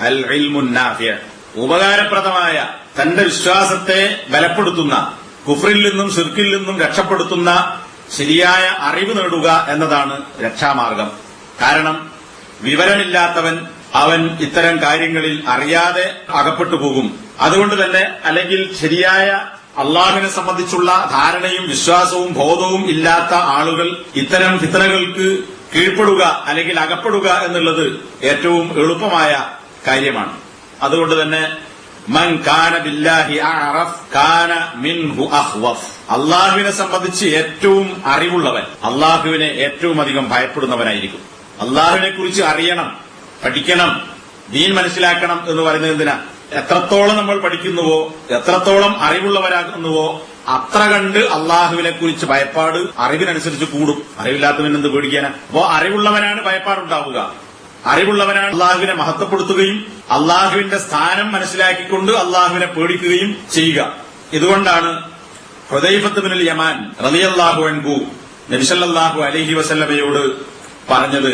അൽ ഇൽമുന്നാഫിയ ഉപകാരപ്രദമായ തന്റെ വിശ്വാസത്തെ ബലപ്പെടുത്തുന്ന കുഫ്രിൽ നിന്നും ഷിർക്കിൽ നിന്നും രക്ഷപ്പെടുത്തുന്ന ശരിയായ അറിവ് നേടുക എന്നതാണ് രക്ഷാമാർഗം. കാരണം വിവരമില്ലാത്തവൻ അവൻ ഇത്തരം കാര്യങ്ങളിൽ അറിയാതെ അകപ്പെട്ടു പോകും. അതുകൊണ്ട് തന്നെ അല്ലെങ്കിൽ ശരിയായ അള്ളാഹുവിനെ സംബന്ധിച്ചുള്ള ധാരണയും വിശ്വാസവും ബോധവും ഇല്ലാത്ത ആളുകൾ ഇത്തരം ഫിത്തനകൾക്ക് കീഴ്പ്പെടുക അല്ലെങ്കിൽ അകപ്പെടുക എന്നുള്ളത് ഏറ്റവും എളുപ്പമായ കാര്യമാണ്. അതുകൊണ്ട് തന്നെ മൻ കാന ബില്ലാഹി അറഫ് കാന മിൻഹു അഹ്വഫ്. അള്ളാഹുവിനെ സംബന്ധിച്ച് ഏറ്റവും അറിവുള്ളവൻ അള്ളാഹുവിനെ ഏറ്റവും അധികം ഭയപ്പെടുന്നവനായിരിക്കും. അള്ളാഹുവിനെ കുറിച്ച് അറിയണം പഠിക്കണം ദീൻ മനസ്സിലാക്കണം എന്ന് പറയുന്നത് എന്തിനാ? എത്രത്തോളം നമ്മൾ പഠിക്കുന്നുവോ എത്രത്തോളം അറിവുള്ളവരാകുന്നുവോ അത്ര കണ്ട് അള്ളാഹുവിനെ കുറിച്ച് ഭയപ്പാട് അറിവിനനുസരിച്ച് കൂടും. അറിവില്ലാത്തവനെന്ത് പേടിക്കാനാ? അപ്പോ അറിവുള്ളവനാണ് ഭയപ്പാടുണ്ടാവുക. അറിവുള്ളവനാണ് അള്ളാഹുവിനെ മഹത്വപ്പെടുത്തുകയും അള്ളാഹുവിന്റെ സ്ഥാനം മനസ്സിലാക്കിക്കൊണ്ട് അള്ളാഹുവിനെ പേടിക്കുകയും ചെയ്യുക. ഇതുകൊണ്ടാണ് ഹൃദയഫത്ത് ബിനുൽ യമാൻ റളിയല്ലാഹു അൻഹു നബിസല്ലാഹു അലഹി വസല്ലമയോട് പറഞ്ഞത്.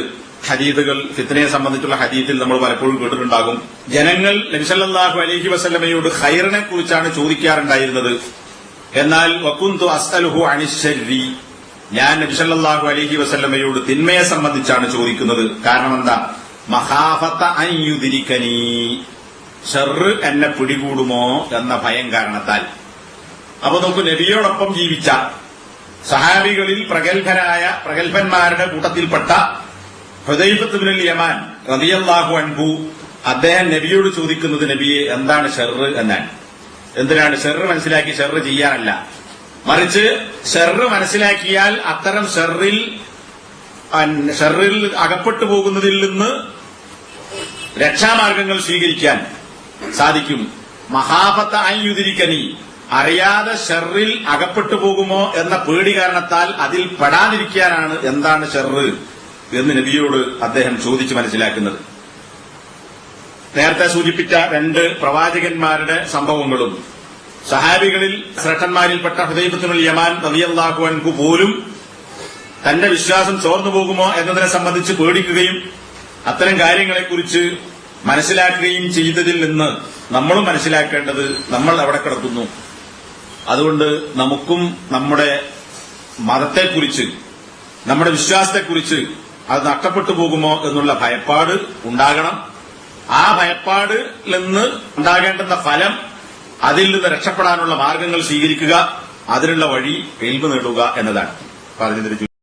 ഹദീദുകൾ ഫിത്തനയെ സംബന്ധിച്ചുള്ള ഹരീദിൽ നമ്മൾ പലപ്പോഴും കേട്ടിട്ടുണ്ടാകും. ജനങ്ങൾ നബിസല്ലാഹു അലഹി വസല്ലമയോട് ഹൈറിനെ കുറിച്ചാണ് ചോദിക്കാറുണ്ടായിരുന്നത്. എന്നാൽ വക്കുന്തു അസ്അലുഹു അനിശ്ശരി ഞാൻ നബിസല്ലാഹു അലഹി വസല്ലമയോട് തിന്മയെ സംബന്ധിച്ചാണ് ചോദിക്കുന്നത്. കാരണം എന്താ? മഹാഫത്ത അയ്യുതിരിക്കനീ ഷെറ് എന്നെ പിടികൂടുമോ എന്ന ഭയം കാരണത്താൽ. അപ്പൊ നമുക്ക് നബിയോടൊപ്പം ജീവിച്ച സഹാബികളിൽ പ്രഗത്ഭരായ പ്രഗത്ഭന്മാരുടെ കൂട്ടത്തിൽപ്പെട്ട ഹൃദയബത്തുബിനുൽ യമാൻ റതിയല്ലാഹു അൻഹു അദ്ദേഹം നബിയോട് ചോദിക്കുന്നത് നബിയെ എന്താണ് ഷെറ് എന്നാണ് എന്തിനാണ് ഷെറ് മനസ്സിലാക്കി ഷെറ് ചെയ്യാനല്ല? മറിച്ച് ഷെറ് മനസ്സിലാക്കിയാൽ അത്തരം ഷെറിൽ ഷെറിൽ അകപ്പെട്ടു പോകുന്നതിൽ നിന്ന് രക്ഷാമാർഗങ്ങൾ സ്വീകരിക്കാൻ സാധിക്കും. മഹാപത്ത അയ്യുതിരിക്കനി അറിയാതെ ഷെറിൽ അകപ്പെട്ടു പോകുമോ എന്ന പേടി കാരണത്താൽ അതിൽ പെടാതിരിക്കാനാണ് എന്താണ് ഷെറ് എന്ന് നബിയോട് അദ്ദേഹം ചോദിച്ചു മനസ്സിലാക്കുന്നത്. നേരത്തെ സൂചിപ്പിച്ച രണ്ട് പ്രവാചകന്മാരുടെ സംഭവങ്ങളും. സഹാബികളിൽ ശ്രേഷ്ഠന്മാരിൽപ്പെട്ട ഹുദൈബത്തുൽ യമാൻ റളിയല്ലാഹു അൻഹു പോലും തന്റെ വിശ്വാസം ചോർന്നു പോകുമോ എന്നതിനെ സംബന്ധിച്ച് പേടിക്കുകയും അത്തരം കാര്യങ്ങളെക്കുറിച്ച് മനസ്സിലാക്കുകയും ചെയ്തതിൽ നിന്ന് നമ്മളും മനസ്സിലാക്കേണ്ടത് നമ്മൾ അവിടെ കിടക്കുന്നു. അതുകൊണ്ട് നമുക്കും നമ്മുടെ മതത്തെക്കുറിച്ച് നമ്മുടെ വിശ്വാസത്തെക്കുറിച്ച് അത് നഷ്ടപ്പെട്ടു പോകുമോ എന്നുള്ള ഭയപ്പാട് ഉണ്ടാകണം. ആ ഭയപ്പാടിൽ നിന്ന് ഉണ്ടാകേണ്ടുന്ന ഫലം അതിൽ നിന്ന് രക്ഷപ്പെടാനുള്ള മാർഗങ്ങൾ സ്വീകരിക്കുക അതിനുള്ള വഴി എൽവ് നേടുക എന്നതാണ്. പറഞ്ഞതിന്